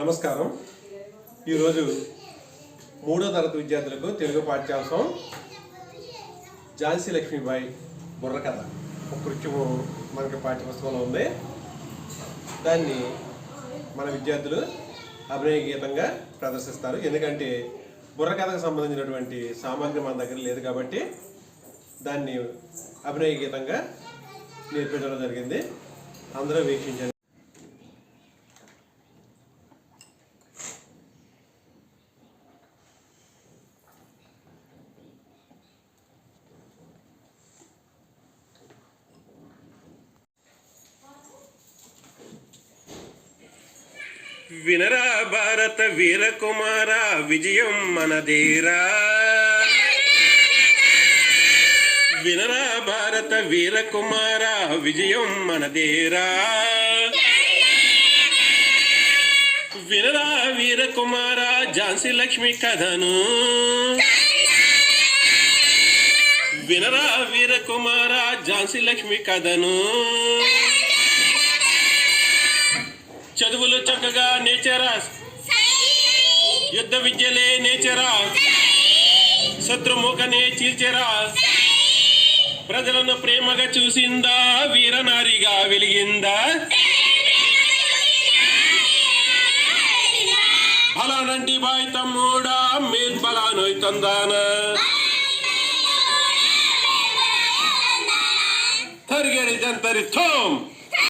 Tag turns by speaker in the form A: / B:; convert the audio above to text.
A: నమస్కారం. ఈరోజు మూడో తరగతి విద్యార్థులకు తెలుగు పాఠ్యాంశం ఝాన్సీ లక్ష్మీబాయి బుర్రకథ ఒక కృత్యము మనకి పాఠ్యపుస్తకంలో ఉంది. దాన్ని మన విద్యార్థులు అభినయ గీతంగా ప్రదర్శిస్తారు. ఎందుకంటే బుర్రకథకు సంబంధించినటువంటి సామాగ్రి మన దగ్గర లేదు కాబట్టి దాన్ని అభినయ గీతంగా నేర్పించడం జరిగింది. అందరూ వీక్షించండి.
B: వినరా భారత వీర కుమార విజయం మనదేరా. వినరా భారత వీర కుమార విజయం మనదేరా. వినరా వీర కుమార ఝాన్సీ లక్ష్మి కథను. వినరా వీర కుమార ఝాన్సీ లక్ష్మి కథను. చదువులు చక్కగా నేచరా. యుద్ధ విద్యలే నేచరా. శత్రుముఖనే చీల్చెరా. ప్రజలను ప్రేమగా చూసిందా వీరనారిగా వెలిగిందా. బలానంటి బాయ్ తమ్ముడా మీర్ బలానోయ్ తందాన. తరిగడి జంతరి థోమ్.